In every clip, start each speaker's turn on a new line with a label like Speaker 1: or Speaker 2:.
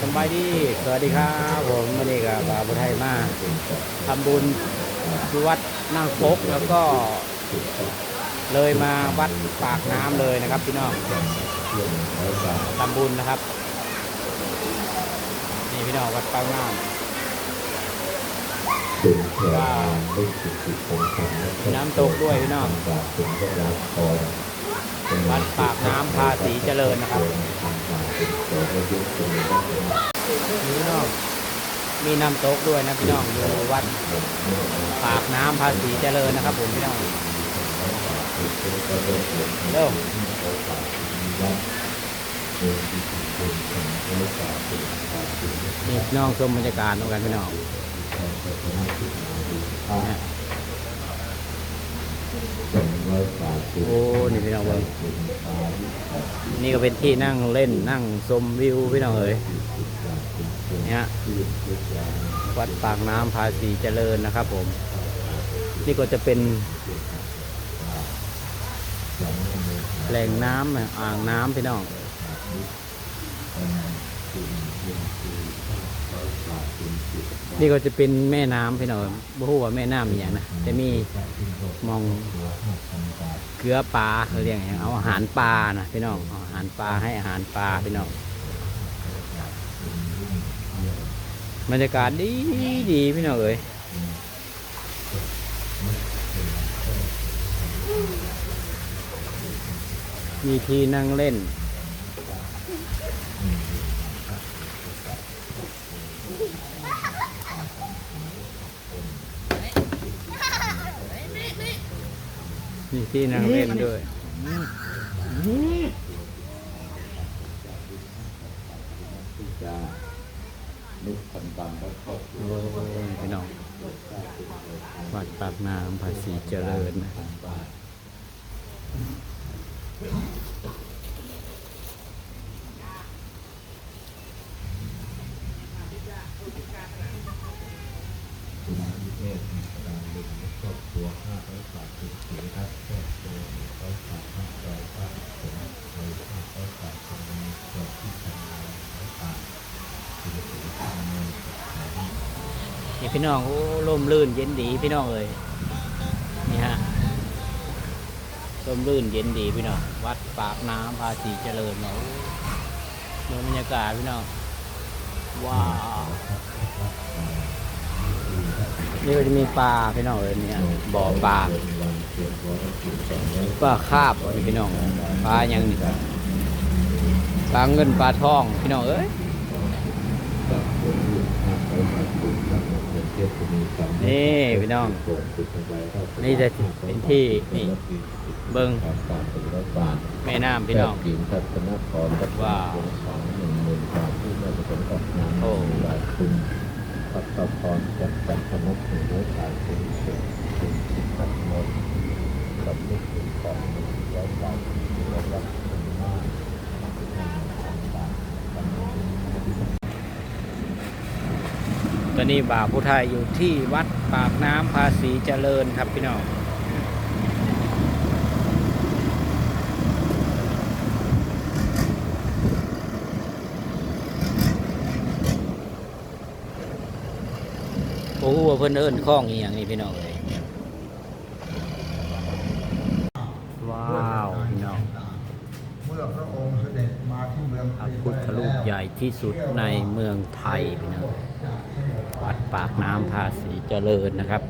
Speaker 1: สบายดี สวัสดีครับผมวันนี้กับบาบุไทยมาทำบุญที่วัดนั่งปกแล้วก็ เลยมาวัดปากน้ำเลยนะครับพี่น้องทำบุญนะครับ นี่พี่น้องวัดปากน้ำว้าวน้ำตกด้วยพี่น้องวัดปากน้ำภาษีเจริญนะครับ พี่น้องมีน้ำตกด้วยนะพี่น้องอยู่วัดปากน้ำภาษีเจริญนะครับ ผมพี่น้องเร็วนี่พี่น้องชมบรรยากาศตรงกันพี่น้องเนี่ย โอ้นี่พี่น้องเอ้ยนี่ก็เป็นที่นั่งเล่นนั่งชมวิวพี่น้องเอ้ยเนี่ยวัดปากน้ำภาษีเจริญนะครับผม นี่ก็จะเป็นแหล่งน้ำอ่างน้ำพี่น้อง นี่ก็จะเป็นแม่น้ำพี่น้องบ่ฮู้ว่าแม่น้ำอย่างนะจะมีมองเกลือปลาเขาเรียกอย่างเอาอาหารปลานะพี่น้องอาอาหารปลาให้อาหารปลาพี่น้องบรรยากาศดีดีพี่น้องเอ้ยมีที่นั่งเล่น มีที่นั่งเล่นด้วย
Speaker 2: นุกพันตันแล้วก็
Speaker 1: โอ้ยพี่น้องวัดปากน้ำภาษีเจริญนะ
Speaker 2: เทศกระดานดึง ครอบครัวห้าร้อยบาทสิบสี่ครับครอบครัวร้อยบาทห้าร้อยบาทผมร้อยห้าร้อยบาทคนนี้ครอบที่ทำงานร้อยบาทที่จะถือทำงาน
Speaker 1: นี่พี่น้องโอ้ร่มรื่นเย็นดีพี่น้องเอ้ยนี่ฮะร่มรื่นเย็นดีพี่น้องวัดปากน้ำภาษีเจริญเนาะโอ้ดูบรรยากาศพี่น้องว้าว นี่ก็จะมีปลาพี่น้องเอ้ยเนี่ยบ่อปลา
Speaker 2: วันเกิดวันที่สองร้อย
Speaker 1: ปลาคาบนี่พี่น้องปลาอย่างนี้ปลาเงินปลาทองพี่น้องเอ้ย
Speaker 2: บาทคนที่ห้าร้อยบาทคุณครับเป็นเทศมีกรรม
Speaker 1: นี่พี่น้อง
Speaker 2: โปรดติดสบายครับ
Speaker 1: นี่จะเป็นที่นี่เบิ้ง
Speaker 2: การบาทเป็นร้อยบาท
Speaker 1: แม่น้ำพี่น้อง
Speaker 2: แพทย์หญิงทัศนพรวัด
Speaker 1: ว้าว
Speaker 2: วงสองหนึ่งหมื่นบาทที่ได้ผลกับงาน
Speaker 1: โอ้
Speaker 2: บาทคุณพัฒพรจัดจัดธนกหนึ่งร้วยบาทคุณเสกคุณสิทธัตมนกับลูกคุณของหนึ่งร้อยบาทที่ได้รับคุณมาก
Speaker 1: ตอนนี้บ่าวผู้ไทยอยู่ที่วัดปากน้ำภาษีเจริญครับพี่น้องโอ้โห เพิ่นเอิ้นคล้องอีหยังนี่พี่น้องเลยว้าวพี่น้อง
Speaker 3: เมื่อพระองค์เสด็จมาที่เมือง
Speaker 1: พระพุทธรูปใหญ่ที่สุดในเมืองไทยพี่น้องวัดปากน้ำภาษีเจริญนะครับ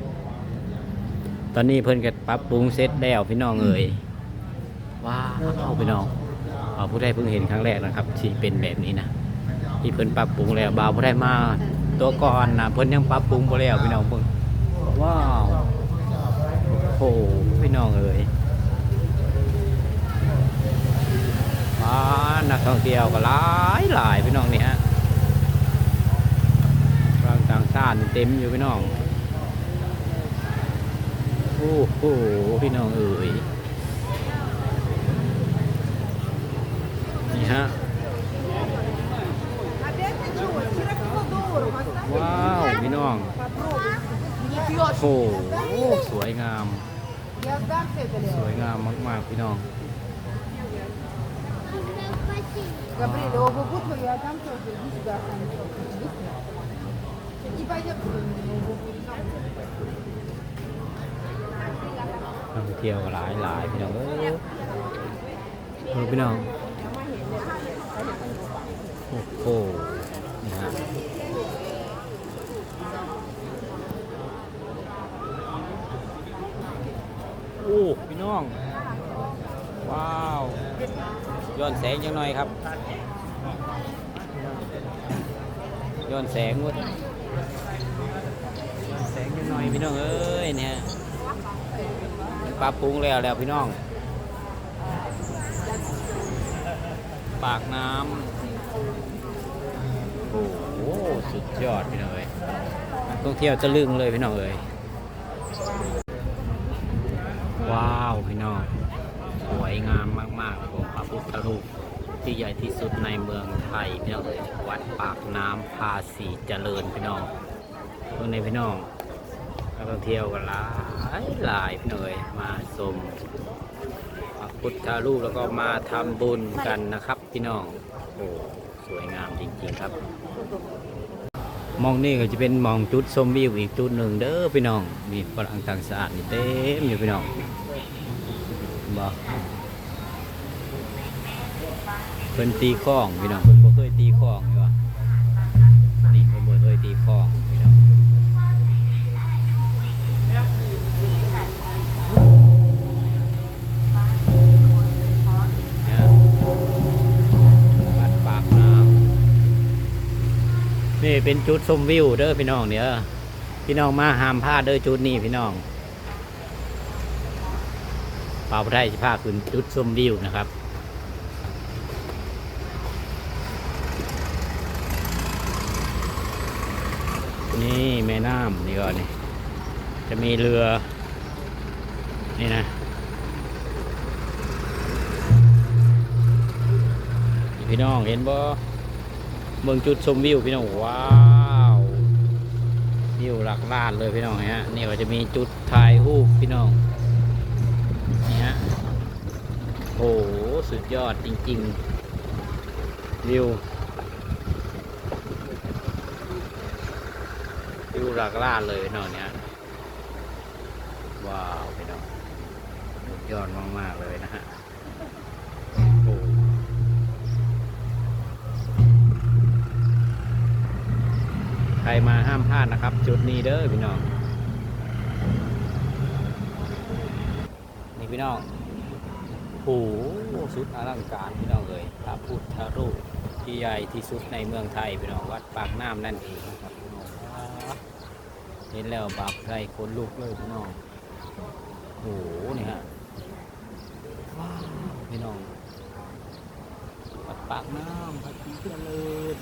Speaker 1: ตอนนี้เพิ่นก็ปรับปรุงเสร็จแล้วพี่น้องเอ่ยว้าวพี่น้องเอาผู้ใดเพิ่งเห็นครั้งแรกนะครับ ที่เป็นแบบนี้นะที่เพิ่นปรับปรุงแล้วบ่าวผู้ใดมา ตัวก่อนนะเพิ่นยังปรับปรุงบ่แล้วพี่น้องเพิ่งว้าวโอ้โหพี่น้องเอ่ยมานักท่องเที่ยวก็หลายหลายพี่น้องนี่ฮะรั่งต่างชาติเต็มอยู่พี่น้องโอ้โหพี่น้องเอ๋ยนี่ฮะ โอ้โห สวยงาม สวยงามมาก ๆ พี่น้องท่องเที่ยวหลายหลายพี่น้องเออพี่น้องโอ้โหนี่ฮะ องว้าวย้อนแสงจังหน่อยครับย้อนแสงวุ้ยย้อนแสงจังหน่อยพี่น้องเอ้ยเนี่ยปลาปรุงแล้วแล้วพี่น้องปากน้ำโอ้โหสุดยอดพี่น้องเอ้ยนักท่องเที่ยวจะลึงเลยพี่น้องเอ้ย ว้าวพี่น้องสวยงามมากๆของพระพุทธรูปที่ใหญ่ที่สุดในเมืองไทยพี่น้องเอ้ยวัดปากน้ำภาษีเจริญพี่น้องเพื่อนในพี่น้องนักท่องเที่ยวกันหลายหลายพี่น้อยมาชมพระพุทธรูปแล้วก็มาทำบุญกันนะครับพี่น้องโอ้สวยงามจริงๆครับ มองนี่ก็จะเป็นมองจุดชมวิวอีกจุดหนึ่งเด้อพี่น้องมีฝรั่งต่างชาดนี่เต็มอยู่พี่น้องบอกเพิ่นตีข้องพี่น้องเพิ่นบ่เคยตีข้อง นี่เป็นจุดชมวิวเด้อพี่น้องเนี่ยพี่น้องมาห้ามพลาดเด้อจุดนี้พี่น้องป่าวไทยจะพาขึ้นจุดชมวิวนะครับนี่แม่น้ำนี่ก่อนนี่จะมีเรือ นี่นะ พี่น้องเห็นบ่ เมืองจุดชมวิวพี่น้องว้าววิวหลักล้านเลยพี่น้องฮะนี่ก็จะมีจุดถ่ายรูปพี่น้องนี่ฮะโอ้โหสุดยอดจริงๆวิววิวหลักล้านเลยพี่น้องเนี่ยว้าวพี่น้องสุดยอดมากๆเลยนะฮะ ใครมาห้ามพลาดนะครับ จุดนี้เด้อพี่น้อง นี่พี่น้องโอ้โหสุดอลังการพี่น้องเลยพระพุทธรูปที่ใหญ่ที่สุดในเมืองไทยพี่น้องวัดปากน้ำนั่นเองครับพี่น้องเห็นแล้วบาปใครคนลุกเลยพี่น้องโอ้โหนี่ฮะว้าพี่น้องวัดปากน้ำพระพุทธรูป